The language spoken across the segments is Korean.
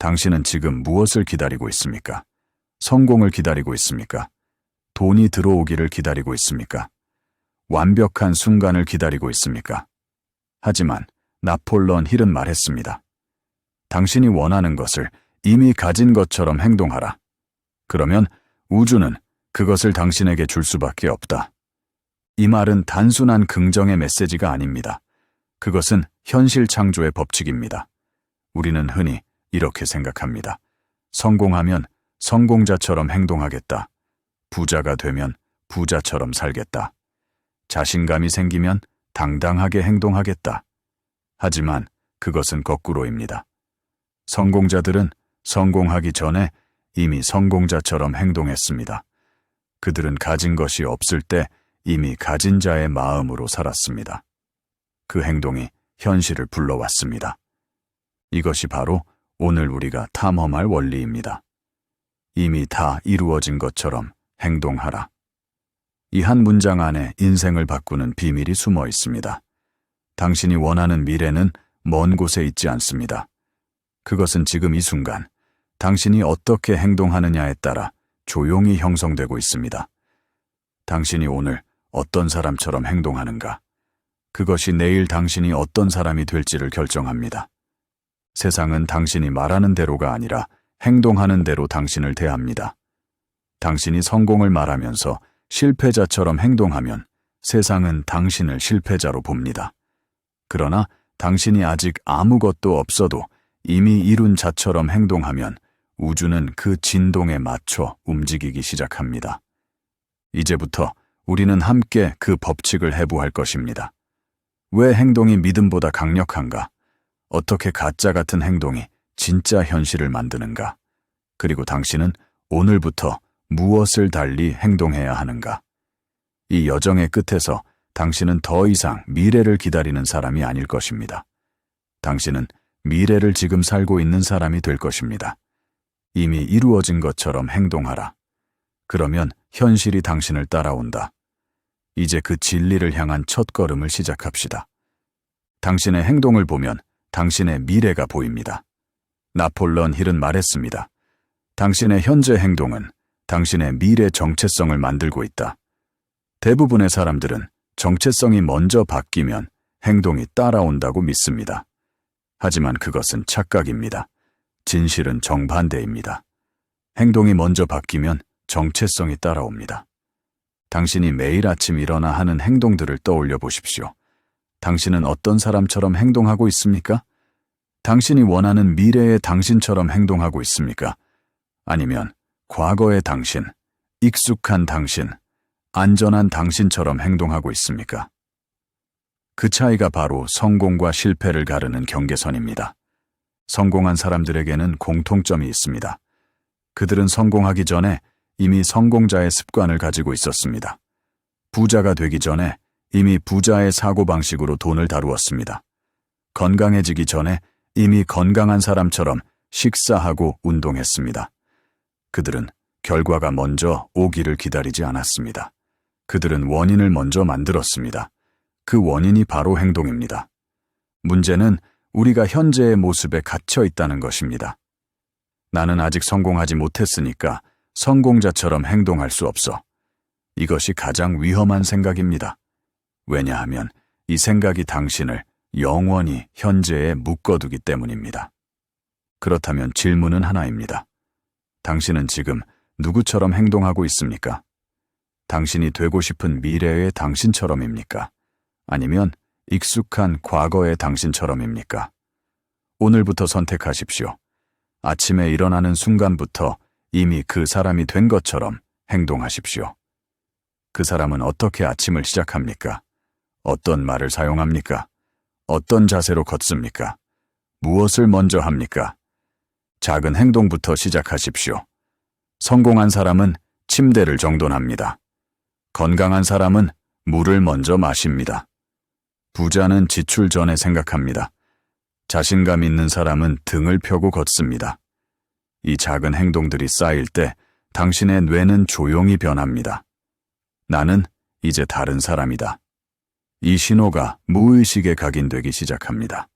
당신은 지금 무엇을 기다리고 있습니까? 성공을 기다리고 있습니까? 돈이 들어오기를 기다리고 있습니까? 완벽한 순간을 기다리고 있습니까? 하지만 나폴론 힐은 말했습니다. 당신이 원하는 것을 이미 가진 것처럼 행동하라. 그러면 우주는 그것을 당신에게 줄 수밖에 없다. 이 말은 단순한 긍정의 메시지가 아닙니다. 그것은 현실 창조의 법칙입니다. 우리는 흔히 이렇게 생각합니다. 성공하면 성공자처럼 행동하겠다. 부자가 되면 부자처럼 살겠다. 자신감이 생기면 당당하게 행동하겠다. 하지만 그것은 거꾸로입니다. 성공자들은 성공하기 전에 이미 성공자처럼 행동했습니다. 그들은 가진 것이 없을 때 이미 가진 자의 마음으로 살았습니다. 그 행동이 현실을 불러왔습니다. 이것이 바로 오늘 우리가 탐험할 원리입니다. 이미 다 이루어진 것처럼 행동하라. 이 한 문장 안에 인생을 바꾸는 비밀이 숨어 있습니다. 당신이 원하는 미래는 먼 곳에 있지 않습니다. 그것은 지금 이 순간, 당신이 어떻게 행동하느냐에 따라 조용히 형성되고 있습니다. 당신이 오늘 어떤 사람처럼 행동하는가, 그것이 내일 당신이 어떤 사람이 될지를 결정합니다. 세상은 당신이 말하는 대로가 아니라 행동하는 대로 당신을 대합니다. 당신이 성공을 말하면서 실패자처럼 행동하면 세상은 당신을 실패자로 봅니다. 그러나 당신이 아직 아무것도 없어도 이미 이룬 자처럼 행동하면 우주는 그 진동에 맞춰 움직이기 시작합니다. 이제부터 우리는 함께 그 법칙을 해부할 것입니다. 왜 행동이 믿음보다 강력한가? 어떻게 가짜 같은 행동이 진짜 현실을 만드는가? 그리고 당신은 오늘부터 무엇을 달리 행동해야 하는가? 이 여정의 끝에서 당신은 더 이상 미래를 기다리는 사람이 아닐 것입니다. 당신은 미래를 지금 살고 있는 사람이 될 것입니다. 이미 이루어진 것처럼 행동하라. 그러면 현실이 당신을 따라온다. 이제 그 진리를 향한 첫 걸음을 시작합시다. 당신의 행동을 보면 당신의 미래가 보입니다. 나폴런 힐은 말했습니다. 당신의 현재 행동은 당신의 미래 정체성을 만들고 있다. 대부분의 사람들은 정체성이 먼저 바뀌면 행동이 따라온다고 믿습니다. 하지만 그것은 착각입니다. 진실은 정반대입니다. 행동이 먼저 바뀌면 정체성이 따라옵니다. 당신이 매일 아침 일어나 하는 행동들을 떠올려 보십시오. 당신은 어떤 사람처럼 행동하고 있습니까? 당신이 원하는 미래의 당신처럼 행동하고 있습니까? 아니면 과거의 당신, 익숙한 당신, 안전한 당신처럼 행동하고 있습니까? 그 차이가 바로 성공과 실패를 가르는 경계선입니다. 성공한 사람들에게는 공통점이 있습니다. 그들은 성공하기 전에 이미 성공자의 습관을 가지고 있었습니다. 부자가 되기 전에 이미 부자의 사고방식으로 돈을 다루었습니다. 건강해지기 전에 이미 건강한 사람처럼 식사하고 운동했습니다. 그들은 결과가 먼저 오기를 기다리지 않았습니다. 그들은 원인을 먼저 만들었습니다. 그 원인이 바로 행동입니다. 문제는 우리가 현재의 모습에 갇혀 있다는 것입니다. 나는 아직 성공하지 못했으니까 성공자처럼 행동할 수 없어. 이것이 가장 위험한 생각입니다. 왜냐하면 이 생각이 당신을 영원히 현재에 묶어두기 때문입니다. 그렇다면 질문은 하나입니다. 당신은 지금 누구처럼 행동하고 있습니까? 당신이 되고 싶은 미래의 당신처럼입니까? 아니면 익숙한 과거의 당신처럼입니까? 오늘부터 선택하십시오. 아침에 일어나는 순간부터 이미 그 사람이 된 것처럼 행동하십시오. 그 사람은 어떻게 아침을 시작합니까? 어떤 말을 사용합니까? 어떤 자세로 걷습니까? 무엇을 먼저 합니까? 작은 행동부터 시작하십시오. 성공한 사람은 침대를 정돈합니다. 건강한 사람은 물을 먼저 마십니다. 부자는 지출 전에 생각합니다. 자신감 있는 사람은 등을 펴고 걷습니다. 이 작은 행동들이 쌓일 때 당신의 뇌는 조용히 변합니다. 나는 이제 다른 사람이다. 이 신호가 무의식에 각인되기 시작합니다.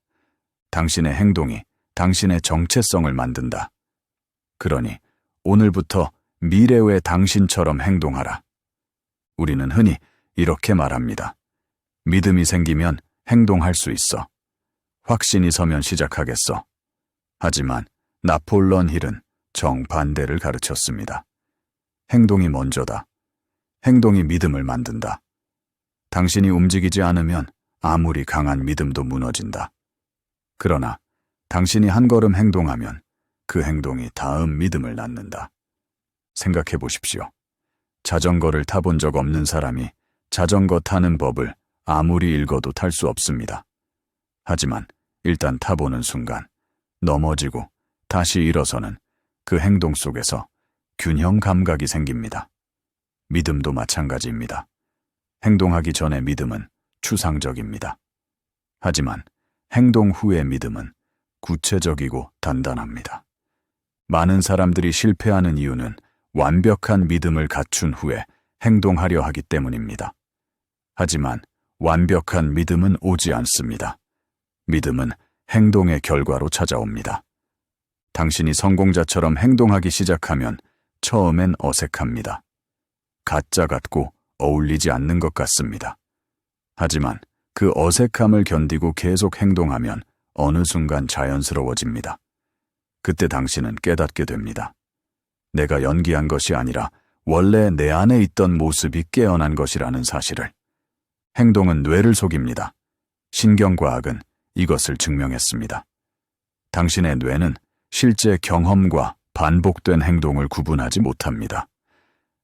당신의 행동이 당신의 정체성을 만든다. 그러니 오늘부터 미래의 당신처럼 행동하라. 우리는 흔히 이렇게 말합니다. 믿음이 생기면 행동할 수 있어. 확신이 서면 시작하겠어. 하지만 나폴런 힐은 정반대를 가르쳤습니다. 행동이 먼저다. 행동이 믿음을 만든다. 당신이 움직이지 않으면 아무리 강한 믿음도 무너진다. 그러나 당신이 한 걸음 행동하면 그 행동이 다음 믿음을 낳는다. 생각해 보십시오. 자전거를 타본 적 없는 사람이 자전거 타는 법을 아무리 읽어도 탈 수 없습니다. 하지만 일단 타보는 순간 넘어지고 다시 일어서는 그 행동 속에서 균형 감각이 생깁니다. 믿음도 마찬가지입니다. 행동하기 전의 믿음은 추상적입니다. 하지만 행동 후의 믿음은 구체적이고 단단합니다. 많은 사람들이 실패하는 이유는 완벽한 믿음을 갖춘 후에 행동하려 하기 때문입니다. 하지만 완벽한 믿음은 오지 않습니다. 믿음은 행동의 결과로 찾아옵니다. 당신이 성공자처럼 행동하기 시작하면 처음엔 어색합니다. 가짜 같고 어울리지 않는 것 같습니다. 하지만 그 어색함을 견디고 계속 행동하면 어느 순간 자연스러워집니다. 그때 당신은 깨닫게 됩니다. 내가 연기한 것이 아니라 원래 내 안에 있던 모습이 깨어난 것이라는 사실을. 행동은 뇌를 속입니다. 신경과학은 이것을 증명했습니다. 당신의 뇌는 실제 경험과 반복된 행동을 구분하지 못합니다.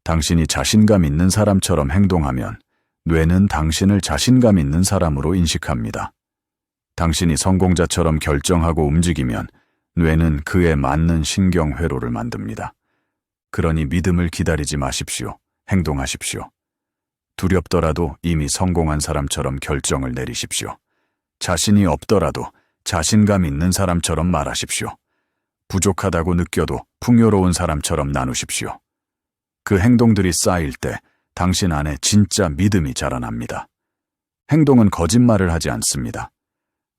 당신이 자신감 있는 사람처럼 행동하면 뇌는 당신을 자신감 있는 사람으로 인식합니다. 당신이 성공자처럼 결정하고 움직이면 뇌는 그에 맞는 신경회로를 만듭니다. 그러니 믿음을 기다리지 마십시오. 행동하십시오. 두렵더라도 이미 성공한 사람처럼 결정을 내리십시오. 자신이 없더라도 자신감 있는 사람처럼 말하십시오. 부족하다고 느껴도 풍요로운 사람처럼 나누십시오. 그 행동들이 쌓일 때 당신 안에 진짜 믿음이 자라납니다. 행동은 거짓말을 하지 않습니다.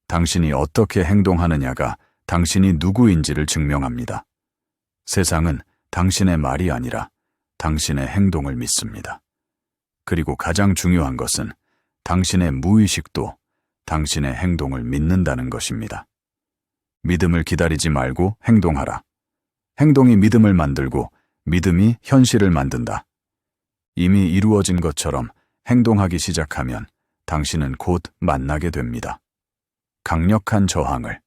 당신이 어떻게 행동하느냐가 당신이 누구인지를 증명합니다. 세상은 당신의 말이 아니라 당신의 행동을 믿습니다. 그리고 가장 중요한 것은 당신의 무의식도 당신의 행동을 믿는다는 것입니다. 믿음을 기다리지 말고 행동하라. 행동이 믿음을 만들고 믿음이 현실을 만든다. 이미 이루어진 것처럼 행동하기 시작하면 당신은 곧 만나게 됩니다. 강력한 저항을.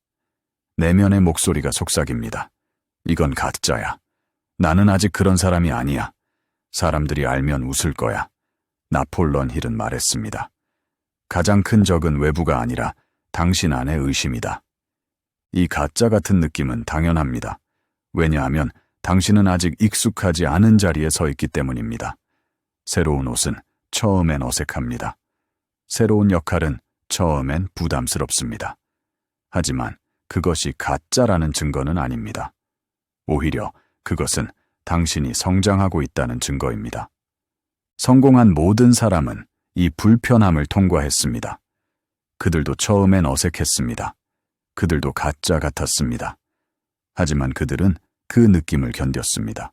내면의 목소리가 속삭입니다. 이건 가짜야. 나는 아직 그런 사람이 아니야. 사람들이 알면 웃을 거야. 나폴론 힐은 말했습니다. 가장 큰 적은 외부가 아니라 당신 안의 의심이다. 이 가짜 같은 느낌은 당연합니다. 왜냐하면 당신은 아직 익숙하지 않은 자리에 서 있기 때문입니다. 새로운 옷은 처음엔 어색합니다. 새로운 역할은 처음엔 부담스럽습니다. 하지만 그것이 가짜라는 증거는 아닙니다. 오히려 그것은 당신이 성장하고 있다는 증거입니다. 성공한 모든 사람은 이 불편함을 통과했습니다. 그들도 처음엔 어색했습니다. 그들도 가짜 같았습니다. 하지만 그들은 그 느낌을 견뎠습니다.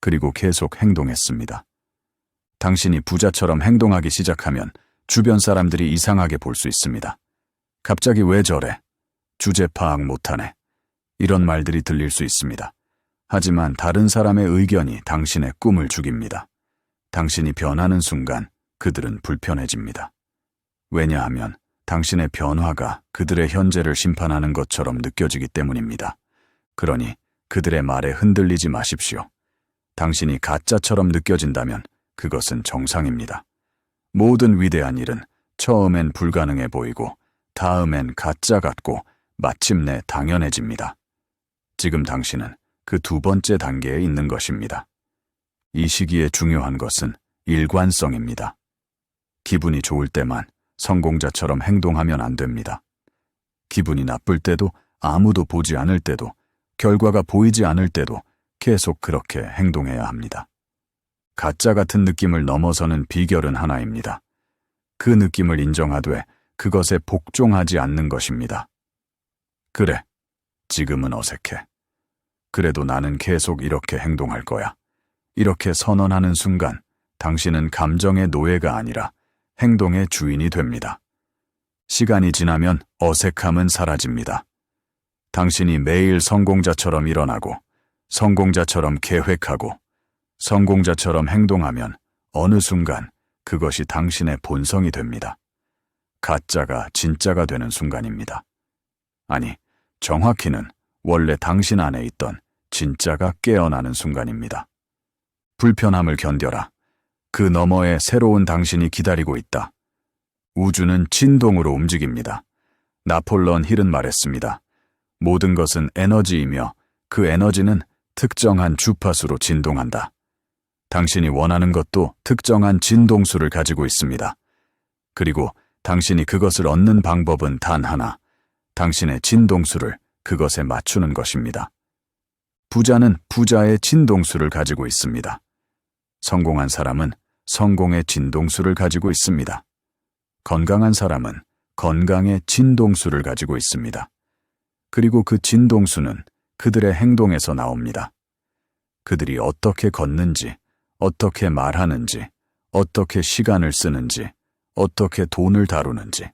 그리고 계속 행동했습니다. 당신이 부자처럼 행동하기 시작하면 주변 사람들이 이상하게 볼 수 있습니다. 갑자기 왜 저래? 주제 파악 못하네. 이런 말들이 들릴 수 있습니다. 하지만 다른 사람의 의견이 당신의 꿈을 죽입니다. 당신이 변하는 순간 그들은 불편해집니다. 왜냐하면 당신의 변화가 그들의 현재를 심판하는 것처럼 느껴지기 때문입니다. 그러니 그들의 말에 흔들리지 마십시오. 당신이 가짜처럼 느껴진다면 그것은 정상입니다. 모든 위대한 일은 처음엔 불가능해 보이고 다음엔 가짜 같고 마침내 당연해집니다. 지금 당신은 그 두 번째 단계에 있는 것입니다. 이 시기에 중요한 것은 일관성입니다. 기분이 좋을 때만 성공자처럼 행동하면 안 됩니다. 기분이 나쁠 때도 아무도 보지 않을 때도 결과가 보이지 않을 때도 계속 그렇게 행동해야 합니다. 가짜 같은 느낌을 넘어서는 비결은 하나입니다. 그 느낌을 인정하되 그것에 복종하지 않는 것입니다. 그래, 지금은 어색해. 그래도 나는 계속 이렇게 행동할 거야. 이렇게 선언하는 순간 당신은 감정의 노예가 아니라 행동의 주인이 됩니다. 시간이 지나면 어색함은 사라집니다. 당신이 매일 성공자처럼 일어나고 성공자처럼 계획하고 성공자처럼 행동하면 어느 순간 그것이 당신의 본성이 됩니다. 가짜가 진짜가 되는 순간입니다. 아니, 정확히는 원래 당신 안에 있던 진짜가 깨어나는 순간입니다. 불편함을 견뎌라. 그 너머에 새로운 당신이 기다리고 있다. 우주는 진동으로 움직입니다. 나폴런 힐은 말했습니다. 모든 것은 에너지이며 그 에너지는 특정한 주파수로 진동한다. 당신이 원하는 것도 특정한 진동수를 가지고 있습니다. 그리고 당신이 그것을 얻는 방법은 단 하나. 당신의 진동수를 그것에 맞추는 것입니다. 부자는 부자의 진동수를 가지고 있습니다. 성공한 사람은 성공의 진동수를 가지고 있습니다. 건강한 사람은 건강의 진동수를 가지고 있습니다. 그리고 그 진동수는 그들의 행동에서 나옵니다. 그들이 어떻게 걷는지, 어떻게 말하는지, 어떻게 시간을 쓰는지, 어떻게 돈을 다루는지,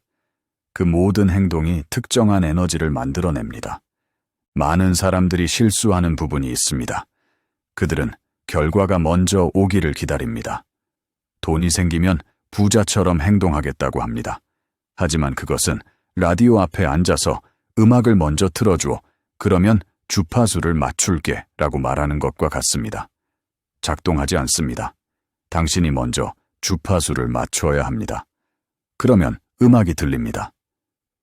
그 모든 행동이 특정한 에너지를 만들어냅니다. 많은 사람들이 실수하는 부분이 있습니다. 그들은 결과가 먼저 오기를 기다립니다. 돈이 생기면 부자처럼 행동하겠다고 합니다. 하지만 그것은 라디오 앞에 앉아서 음악을 먼저 틀어줘. 그러면 주파수를 맞출게 라고 말하는 것과 같습니다. 작동하지 않습니다. 당신이 먼저 주파수를 맞춰야 합니다. 그러면 음악이 들립니다.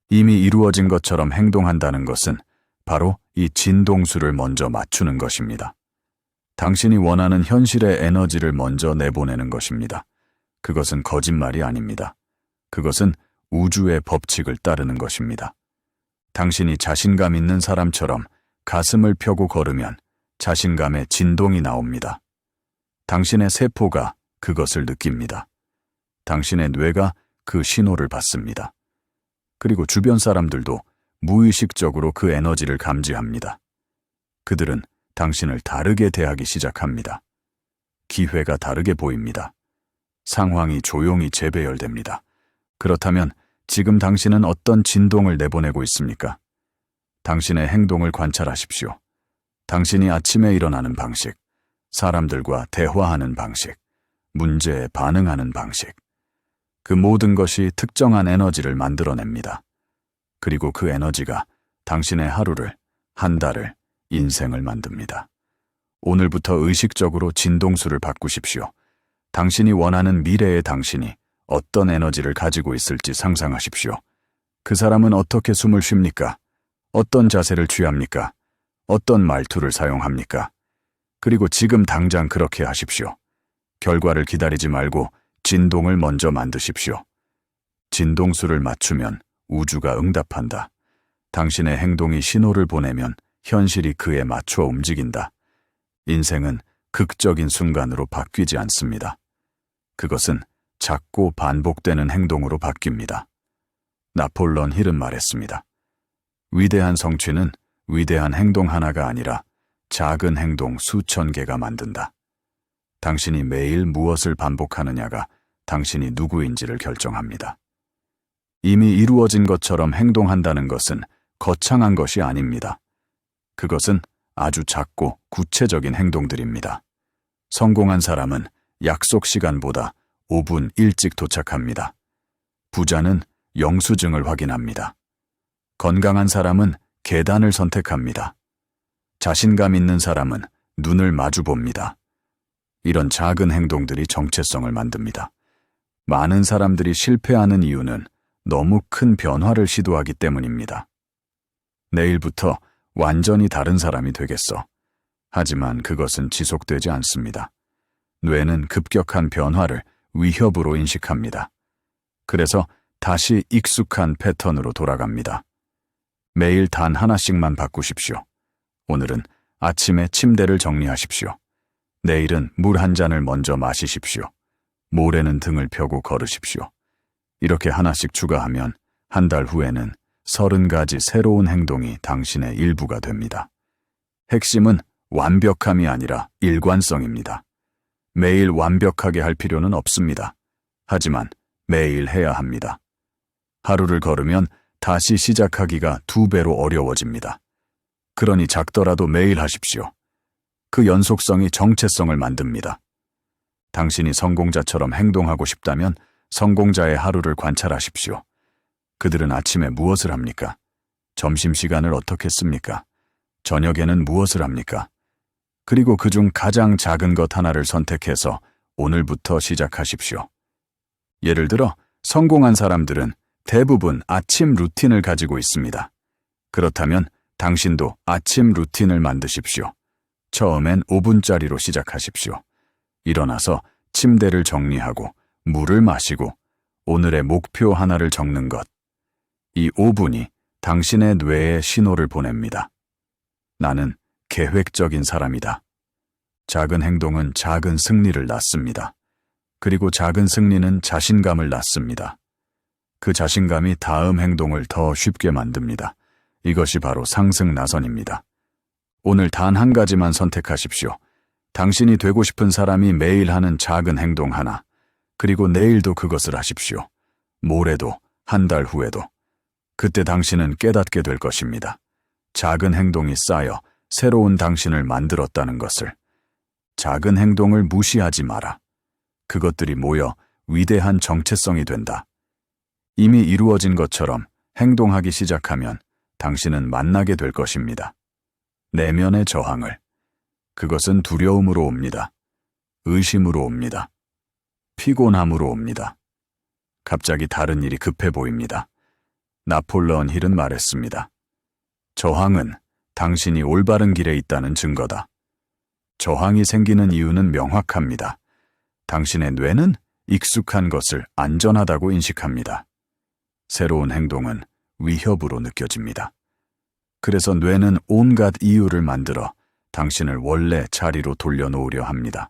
이미 이루어진 것처럼 행동한다는 것은 바로 이 진동수를 먼저 맞추는 것입니다. 당신이 원하는 현실의 에너지를 먼저 내보내는 것입니다. 그것은 거짓말이 아닙니다. 그것은 우주의 법칙을 따르는 것입니다. 당신이 자신감 있는 사람처럼 가슴을 펴고 걸으면 자신감의 진동이 나옵니다. 당신의 세포가 그것을 느낍니다. 당신의 뇌가 그 신호를 받습니다. 그리고 주변 사람들도 무의식적으로 그 에너지를 감지합니다. 그들은 당신을 다르게 대하기 시작합니다. 기회가 다르게 보입니다. 상황이 조용히 재배열됩니다. 그렇다면 지금 당신은 어떤 진동을 내보내고 있습니까? 당신의 행동을 관찰하십시오. 당신이 아침에 일어나는 방식, 사람들과 대화하는 방식, 문제에 반응하는 방식. 그 모든 것이 특정한 에너지를 만들어냅니다. 그리고 그 에너지가 당신의 하루를, 한 달을, 인생을 만듭니다. 오늘부터 의식적으로 진동수를 바꾸십시오. 당신이 원하는 미래의 당신이 어떤 에너지를 가지고 있을지 상상하십시오. 그 사람은 어떻게 숨을 쉽니까? 어떤 자세를 취합니까? 어떤 말투를 사용합니까? 그리고 지금 당장 그렇게 하십시오. 결과를 기다리지 말고 진동을 먼저 만드십시오. 진동수를 맞추면 우주가 응답한다. 당신의 행동이 신호를 보내면 현실이 그에 맞춰 움직인다. 인생은 극적인 순간으로 바뀌지 않습니다. 그것은 작고 반복되는 행동으로 바뀝니다. 나폴론 힐은 말했습니다. 위대한 성취는 위대한 행동 하나가 아니라 작은 행동 수천 개가 만든다. 당신이 매일 무엇을 반복하느냐가 당신이 누구인지를 결정합니다. 이미 이루어진 것처럼 행동한다는 것은 거창한 것이 아닙니다. 그것은 아주 작고 구체적인 행동들입니다. 성공한 사람은 약속 시간보다 5분 일찍 도착합니다. 부자는 영수증을 확인합니다. 건강한 사람은 계단을 선택합니다. 자신감 있는 사람은 눈을 마주 봅니다. 이런 작은 행동들이 정체성을 만듭니다. 많은 사람들이 실패하는 이유는 너무 큰 변화를 시도하기 때문입니다. 내일부터 완전히 다른 사람이 되겠어. 하지만 그것은 지속되지 않습니다. 뇌는 급격한 변화를 위협으로 인식합니다. 그래서 다시 익숙한 패턴으로 돌아갑니다. 매일 단 하나씩만 바꾸십시오. 오늘은 아침에 침대를 정리하십시오. 내일은 물 한 잔을 먼저 마시십시오. 모레는 등을 펴고 걸으십시오. 이렇게 하나씩 추가하면 한 달 후에는 서른 가지 새로운 행동이 당신의 일부가 됩니다. 핵심은 완벽함이 아니라 일관성입니다. 매일 완벽하게 할 필요는 없습니다. 하지만 매일 해야 합니다. 하루를 걸으면 다시 시작하기가 두 배로 어려워집니다. 그러니 작더라도 매일 하십시오. 그 연속성이 정체성을 만듭니다. 당신이 성공자처럼 행동하고 싶다면 성공자의 하루를 관찰하십시오. 그들은 아침에 무엇을 합니까? 점심시간을 어떻게 씁니까? 저녁에는 무엇을 합니까? 그리고 그중 가장 작은 것 하나를 선택해서 오늘부터 시작하십시오. 예를 들어, 성공한 사람들은 대부분 아침 루틴을 가지고 있습니다. 그렇다면 당신도 아침 루틴을 만드십시오. 처음엔 5분짜리로 시작하십시오. 일어나서 침대를 정리하고 물을 마시고 오늘의 목표 하나를 적는 것. 이 5분이 당신의 뇌에 신호를 보냅니다. 나는 계획적인 사람이다. 작은 행동은 작은 승리를 낳습니다. 그리고 작은 승리는 자신감을 낳습니다. 그 자신감이 다음 행동을 더 쉽게 만듭니다. 이것이 바로 상승 나선입니다. 오늘 단 한 가지만 선택하십시오. 당신이 되고 싶은 사람이 매일 하는 작은 행동 하나, 그리고 내일도 그것을 하십시오. 모레도, 한 달 후에도. 그때 당신은 깨닫게 될 것입니다. 작은 행동이 쌓여 새로운 당신을 만들었다는 것을. 작은 행동을 무시하지 마라. 그것들이 모여 위대한 정체성이 된다. 이미 이루어진 것처럼 행동하기 시작하면 당신은 만나게 될 것입니다. 내면의 저항을. 그것은 두려움으로 옵니다. 의심으로 옵니다. 피곤함으로 옵니다. 갑자기 다른 일이 급해 보입니다. 나폴레온 힐은 말했습니다. 저항은 당신이 올바른 길에 있다는 증거다. 저항이 생기는 이유는 명확합니다. 당신의 뇌는 익숙한 것을 안전하다고 인식합니다. 새로운 행동은 위협으로 느껴집니다. 그래서 뇌는 온갖 이유를 만들어 당신을 원래 자리로 돌려놓으려 합니다.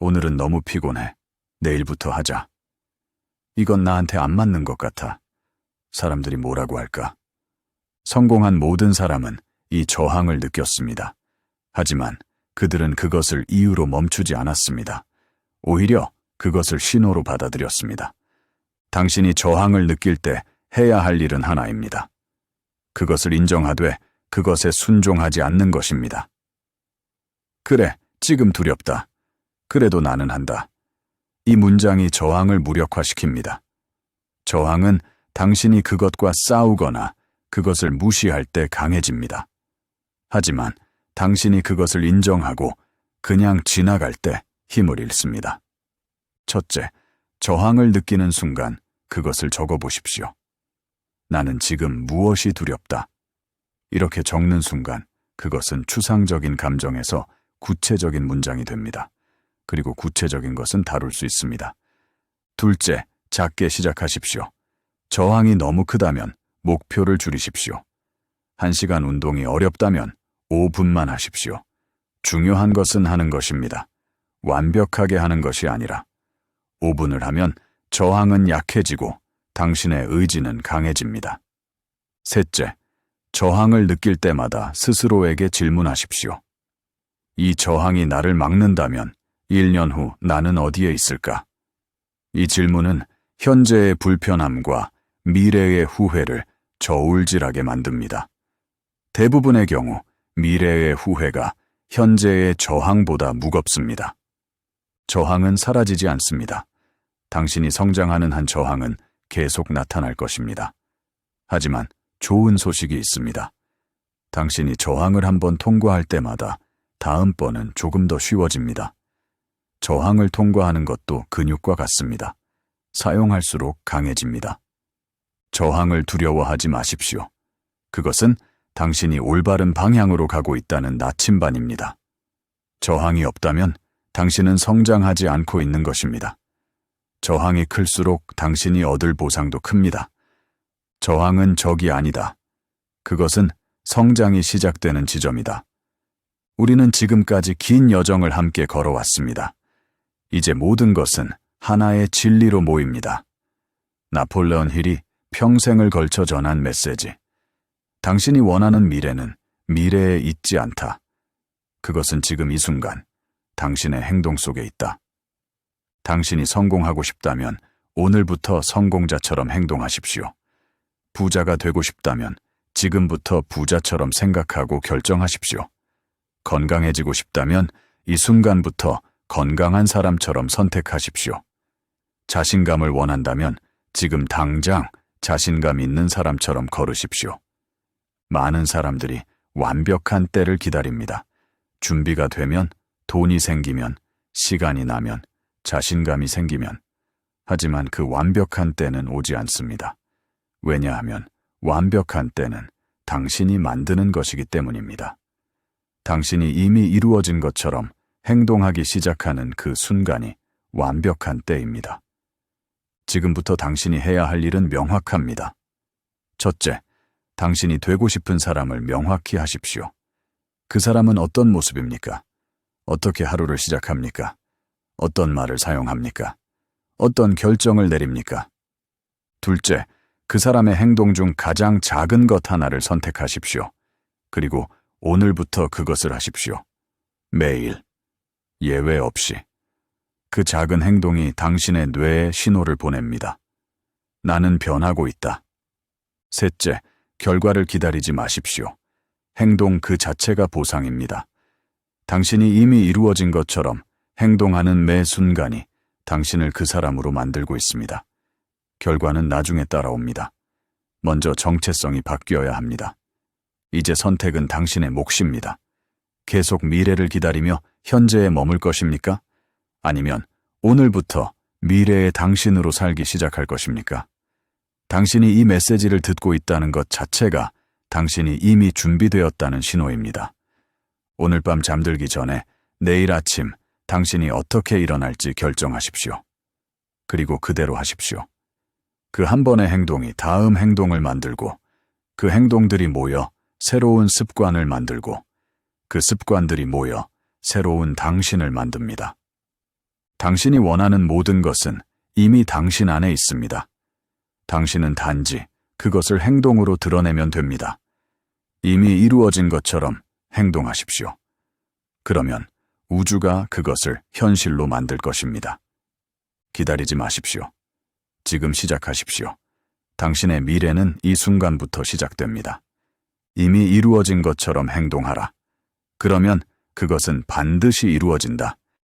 오늘은 너무 피곤해. 내일부터 하자. 이건 나한테 안 맞는 것 같아. 사람들이 뭐라고 할까? 성공한 모든 사람은 이 저항을 느꼈습니다. 하지만 그들은 그것을 이유로 멈추지 않았습니다. 오히려 그것을 신호로 받아들였습니다. 당신이 저항을 느낄 때 해야 할 일은 하나입니다. 그것을 인정하되 그것에 순종하지 않는 것입니다. 그래, 지금 두렵다. 그래도 나는 한다. 이 문장이 저항을 무력화시킵니다. 저항은 당신이 그것과 싸우거나 그것을 무시할 때 강해집니다. 하지만 당신이 그것을 인정하고 그냥 지나갈 때 힘을 잃습니다. 첫째, 저항을 느끼는 순간 그것을 적어 보십시오. 나는 지금 무엇이 두렵다. 이렇게 적는 순간 그것은 추상적인 감정에서 구체적인 문장이 됩니다. 그리고 구체적인 것은 다룰 수 있습니다. 둘째, 작게 시작하십시오. 저항이 너무 크다면 목표를 줄이십시오. 1시간 운동이 어렵다면 5분만 하십시오. 중요한 것은 하는 것입니다. 완벽하게 하는 것이 아니라 5분을 하면 저항은 약해지고 당신의 의지는 강해집니다. 셋째, 저항을 느낄 때마다 스스로에게 질문하십시오. 이 저항이 나를 막는다면 1년 후 나는 어디에 있을까? 이 질문은 현재의 불편함과 미래의 후회를 저울질하게 만듭니다. 대부분의 경우 미래의 후회가 현재의 저항보다 무겁습니다. 저항은 사라지지 않습니다. 당신이 성장하는 한 저항은 계속 나타날 것입니다. 하지만 좋은 소식이 있습니다. 당신이 저항을 한번 통과할 때마다 다음번은 조금 더 쉬워집니다. 저항을 통과하는 것도 근육과 같습니다. 사용할수록 강해집니다. 저항을 두려워하지 마십시오. 그것은 당신이 올바른 방향으로 가고 있다는 나침반입니다. 저항이 없다면 당신은 성장하지 않고 있는 것입니다. 저항이 클수록 당신이 얻을 보상도 큽니다. 저항은 적이 아니다. 그것은 성장이 시작되는 지점이다. 우리는 지금까지 긴 여정을 함께 걸어왔습니다. 이제 모든 것은 하나의 진리로 모입니다. 나폴레온 힐이 평생을 걸쳐 전한 메시지. 당신이 원하는 미래는 미래에 있지 않다. 그것은 지금 이 순간 당신의 행동 속에 있다. 당신이 성공하고 싶다면 오늘부터 성공자처럼 행동하십시오. 부자가 되고 싶다면 지금부터 부자처럼 생각하고 결정하십시오. 건강해지고 싶다면 이 순간부터 건강한 사람처럼 선택하십시오. 자신감을 원한다면 지금 당장 자신감 있는 사람처럼 걸으십시오. 많은 사람들이 완벽한 때를 기다립니다. 준비가 되면, 돈이 생기면, 시간이 나면, 자신감이 생기면. 하지만 그 완벽한 때는 오지 않습니다. 왜냐하면 완벽한 때는 당신이 만드는 것이기 때문입니다. 당신이 이미 이루어진 것처럼 행동하기 시작하는 그 순간이 완벽한 때입니다. 지금부터 당신이 해야 할 일은 명확합니다. 첫째, 당신이 되고 싶은 사람을 명확히 하십시오. 그 사람은 어떤 모습입니까? 어떻게 하루를 시작합니까? 어떤 말을 사용합니까? 어떤 결정을 내립니까? 둘째, 그 사람의 행동 중 가장 작은 것 하나를 선택하십시오. 그리고 오늘부터 그것을 하십시오. 매일, 예외 없이. 그 작은 행동이 당신의 뇌에 신호를 보냅니다. 나는 변하고 있다. 셋째, 결과를 기다리지 마십시오. 행동 그 자체가 보상입니다. 당신이 이미 이루어진 것처럼 행동하는 매 순간이 당신을 그 사람으로 만들고 있습니다. 결과는 나중에 따라옵니다. 먼저 정체성이 바뀌어야 합니다. 이제 선택은 당신의 몫입니다. 계속 미래를 기다리며 현재에 머물 것입니까? 아니면 오늘부터 미래의 당신으로 살기 시작할 것입니까? 당신이 이 메시지를 듣고 있다는 것 자체가 당신이 이미 준비되었다는 신호입니다. 오늘 밤 잠들기 전에 내일 아침 당신이 어떻게 일어날지 결정하십시오. 그리고 그대로 하십시오. 그 한 번의 행동이 다음 행동을 만들고 그 행동들이 모여 새로운 습관을 만들고 그 습관들이 모여 새로운 당신을 만듭니다. 당신이 원하는 모든 것은 이미 당신 안에 있습니다. 당신은 단지 그것을 행동으로 드러내면 됩니다. 이미 이루어진 것처럼 행동하십시오. 그러면 우주가 그것을 현실로 만들 것입니다. 기다리지 마십시오. 지금 시작하십시오. 당신의 미래는 이 순간부터 시작됩니다. 이미 이루어진 것처럼 행동하라. 그러면 그것은 반드시 이루어진다.